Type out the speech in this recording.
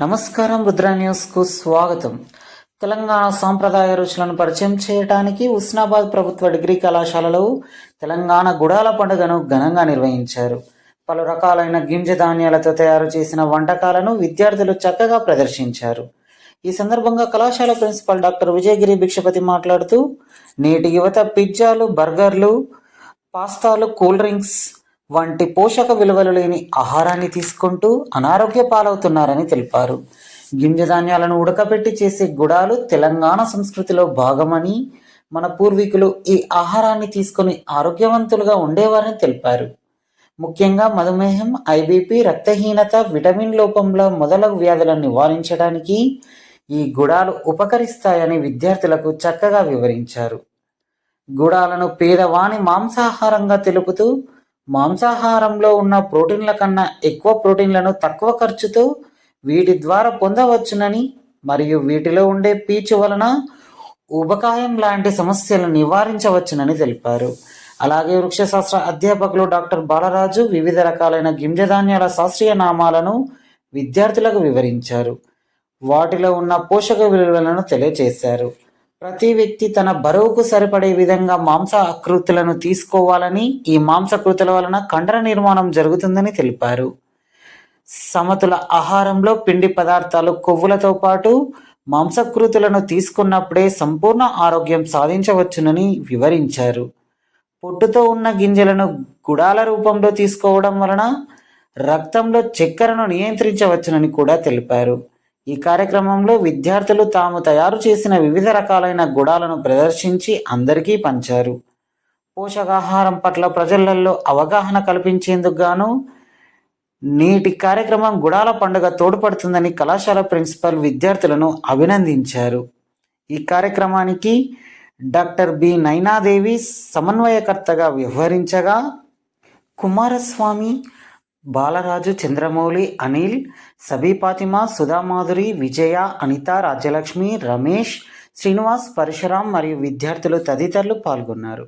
నమస్కారం రుద్ర న్యూస్కు స్వాగతం. తెలంగాణ సాంప్రదాయ రుచులను పరిచయం చేయడానికి ఉస్నాబాద్ ప్రభుత్వ డిగ్రీ కళాశాలలో తెలంగాణ గుడాల పండుగను ఘనంగా నిర్వహించారు. పలు రకాలైన గింజ ధాన్యాలతో తయారు చేసిన వంటకాలను విద్యార్థులు చక్కగా ప్రదర్శించారు. ఈ సందర్భంగా కళాశాల ప్రిన్సిపల్ డాక్టర్ విజయగిరి భిక్షపతి మాట్లాడుతూ నేటి యువత పిజ్జాలు బర్గర్లు పాస్తాలు కూల్ డ్రింక్స్ వంటి పోషక విలువలు లేని ఆహారాన్ని తీసుకుంటూ అనారోగ్య పాలవుతున్నారని తెలిపారు. గింజ ధాన్యాలను ఉడకబెట్టి చేసే గుడాలు తెలంగాణ సంస్కృతిలో భాగమని మన పూర్వీకులు ఈ ఆహారాన్ని తీసుకొని ఆరోగ్యవంతులుగా ఉండేవారని తెలిపారు. ముఖ్యంగా మధుమేహం ఐబీపీ రక్తహీనత విటమిన్ లోపంలో మొదలగు వ్యాధులను నివారించడానికి ఈ గుడాలు ఉపకరిస్తాయని విద్యార్థులకు చక్కగా వివరించారు. గుడాలను పేదవాణి మాంసాహారంగా తెలుపుతూ మాంసాహారంలో ఉన్న ప్రోటీన్ల కన్నా ఎక్కువ ప్రోటీన్లను తక్కువ ఖర్చుతో వీటి ద్వారా పొందవచ్చునని మరియు వీటిలో ఉండే పీచు వలన ఉబకాయం లాంటి సమస్యలను నివారించవచ్చునని తెలిపారు. అలాగే వృక్షశాస్త్ర అధ్యాపకులు డాక్టర్ బాలరాజు వివిధ రకాలైన గింజ ధాన్యాల శాస్త్రీయ నామాలను విద్యార్థులకు వివరించారు. వాటిలో ఉన్న పోషక విలువలను తెలియజేశారు ప్రతి వ్యక్తి తన బరువుకు సరిపడే విధంగా మాంస ఆకృతులను తీసుకోవాలని ఈ మాంసకృతుల వలన కండర నిర్మాణం జరుగుతుందని తెలిపారు. సమతుల ఆహారంలో పిండి పదార్థాలు కొవ్వులతో పాటు మాంసకృతులను తీసుకున్నప్పుడే సంపూర్ణ ఆరోగ్యం సాధించవచ్చునని వివరించారు. పొట్టుతో ఉన్న గింజలను గుడాల రూపంలో తీసుకోవడం వలన రక్తంలో చక్కెరను నియంత్రించవచ్చునని కూడా తెలిపారు. ఈ కార్యక్రమంలో విద్యార్థులు తాము తయారు చేసిన వివిధ రకాలైన గుడాలను ప్రదర్శించి అందరికీ పంచారు. పోషకాహారం పట్ల ప్రజలలో అవగాహన కల్పించేందుకు గాను నేటి కార్యక్రమం గుడాల పండుగ తోడ్పడుతుందని కళాశాల ప్రిన్సిపల్ విద్యార్థులను అభినందించారు. ఈ కార్యక్రమానికి డాక్టర్ బి నైనాదేవి సమన్వయకర్తగా వ్యవహరించగా కుమారస్వామి బాలరాజు చంద్రమౌళి అనిల్ సబీ సుధామాధురి విజయ అనిత రాజ్యలక్ష్మి రమేష్ శ్రీనివాస్ పరశురాం మరియు విద్యార్థులు తదితరులు పాల్గొన్నారు.